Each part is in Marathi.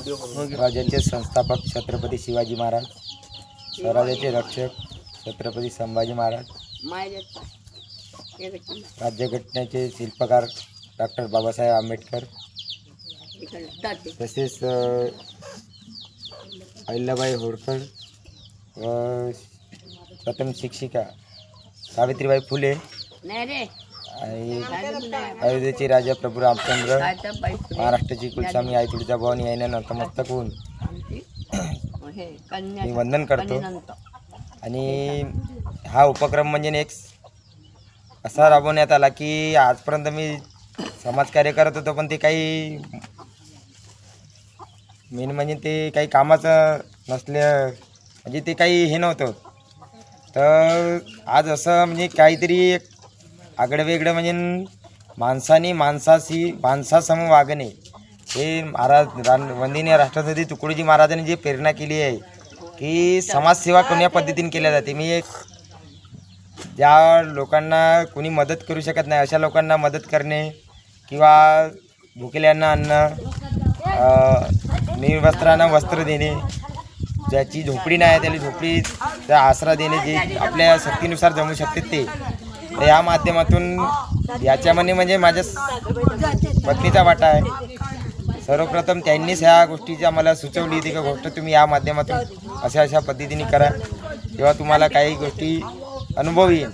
स्वराज्याचे संस्थापक छत्रपती शिवाजी महाराज स्वराज्याचे रक्षक छत्रपती संभाजी महाराज राज्यघटनेचे शिल्पकार डॉक्टर बाबासाहेब आंबेडकर तसेच अहिल्याबाई होळकर व प्रथम शिक्षिका सावित्रीबाई फुले आणि अयोध्येचे राजा प्रभू रामचंद्र. महाराष्ट्राची कुलस्वामी आई तुळजाभवानी यांना नतमस्तक होऊन मी वंदन करतो. आणि हा उपक्रम म्हणजे एक असा राबवण्यात आला की आजपर्यंत मी समाजकार्य करत होतो पण ते काही मेन म्हणजे ते काही कामाचं नसलं म्हणजे ते काही हे नव्हतं. तर आज असं म्हणजे काहीतरी एक आगळं वेगळं म्हणजे माणसाने माणसाशी माणसासम वागणे. हे महाराज रान वंदनीय राष्ट्रपती तुकडोजी महाराजांनी जी प्रेरणा केली आहे की समाजसेवा कोण्या पद्धतीने केल्या जाते? मी एक ज्या लोकांना कोणी मदत करू शकत नाही अशा लोकांना मदत करणे किंवा भुकेल्यांना अन्न निर्वस्त्रांना वस्त्र देणे ज्याची झोपडी नाही त्याला त्याला त्या आसरा देणे जे आपल्या शक्तीनुसार जमू शकते ते. तर या माध्यमातून याच्यामध्ये म्हणजे माझ्या पत्नीचा वाटा आहे. सर्वप्रथम त्यांनीच ह्या गोष्टीची मला सुचवली होती की गोष्ट तुम्ही या माध्यमातून अशा अशा पद्धतीने करा. तेव्हा तुम्हाला काही गोष्टी अनुभव येईल.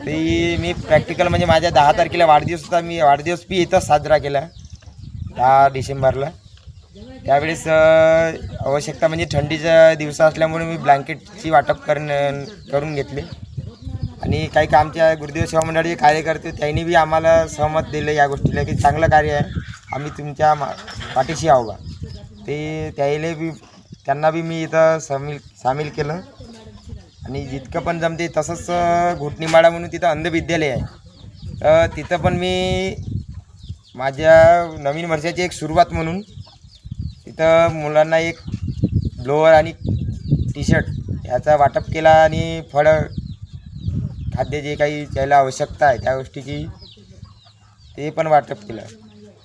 ती मी प्रॅक्टिकल म्हणजे माझ्या दहा तारखेला वाढदिवस होता. मी वाढदिवस बी इथंच साजरा केला. दहा डिसेंबरला. त्यावेळेस आवश्यकता म्हणजे थंडीचा दिवस असल्यामुळे मी ब्लँकेटची वाटप करण करून घेतले. आणि काही का आमच्या गुरुदेव सेवा मंडळाचे कार्यकर्ते त्यांनी बी आम्हाला सहमत दिलं या गोष्टीला की चांगलं कार्य आहे. आम्ही तुमच्या मा पाठीशी आहो बा. ते त्याला बी त्यांना बी मी इथं सामील सामील केलं. आणि जितकं पण जमते तसंच घुटणीमाळा म्हणून तिथं अंधविद्यालय आहे. तर तिथं पण मी माझ्या नवीन वर्षाची एक सुरुवात म्हणून तिथं मुलांना एक ब्लोअर आणि टी शर्ट ह्याचा वाटप केला आणि फळं खाद्य जे काही त्याला आवश्यकता आहे त्या गोष्टीची ते पण वाटप केलं.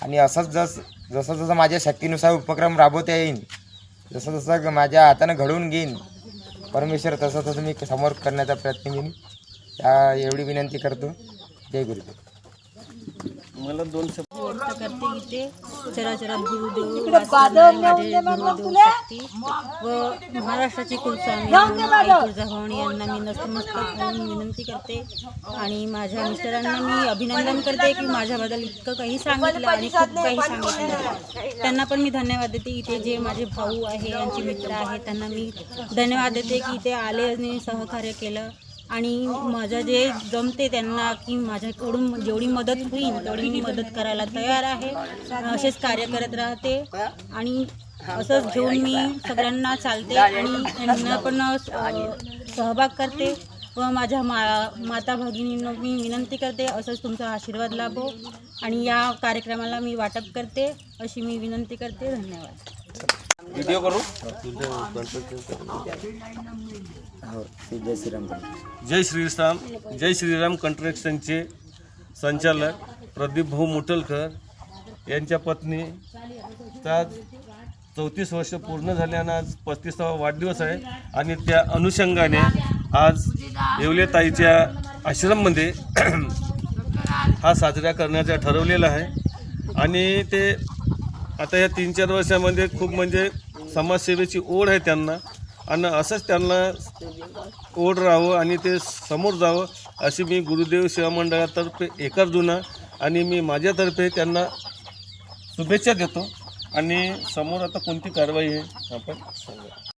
आणि असंच जस जसं जसं माझ्या शक्तीनुसार उपक्रम राबवता येईन जसं जसं ग- माझ्या हातानं घडवून घेईन परमेश्वर तसं तसं मी समोर करण्याचा प्रयत्न घेईन त्या एवढी विनंती करतो. जय गुरुदेव. व्यक्त करते इथे चराचरात गुरुदेव वास करणारे माझे गुरुदेव शक्ती. व महाराष्ट्राची कुलस्वामी तुळजाभवानी यांना मी नतमस्तक होऊन विनंती करते. आणि माझ्या मिस्टरांना मी अभिनंदन करते की माझ्याबद्दल इतकं काही सांगितलं आणि खूप काही सांगितलं. त्यांना पण मी धन्यवाद देते. इथे जे माझे भाऊ आहे यांचे मित्र आहेत त्यांना मी धन्यवाद देते की इथे आले आणि सहकार्य केलं. आणि माझं जे जमते त्यांना की माझ्याकडून जेवढी मदत होईल तेवढी मी मदत करायला तयार आहे. असेच कार्य करत राहते. आणि असंच घेऊन मी सगळ्यांना चालते आणि यांना पण सहभाग करते व माझ्या मा माता भगिनींना मी विनंती करते असंच तुमचा आशीर्वाद लाभो. आणि या कार्यक्रमाला मी वाटप करते अशी मी विनंती करते. धन्यवाद. व्हिडिओ करू? हो जय श्रीराम. जय श्रीराम जय श्रीराम कंट्रक्शनचे संचालक प्रदीप भाऊ मुटलकर यांच्या पत्नीचा चौतीस वर्ष पूर्ण झाल्यानं आज पस्तीसावा वाढदिवस आहे. आणि त्या अनुषंगाने आज येवलेताईच्या आश्रममध्ये हा साजरा करण्याचा ठरवलेला आहे. आणि ते आता या तीन चार वर्षामध्ये खूप म्हणजे समाजसेवेची ओढ आहे त्यांना. आणि असंच त्यांना ओढ राहावं आणि ते समोर जावं अशी मी गुरुदेव सेवा मंडळातर्फे एकर जुना आणि मी माझ्यातर्फे त्यांना शुभेच्छा देतो. आणि समोर आता कोणती कारवाई आहे आपण सांगा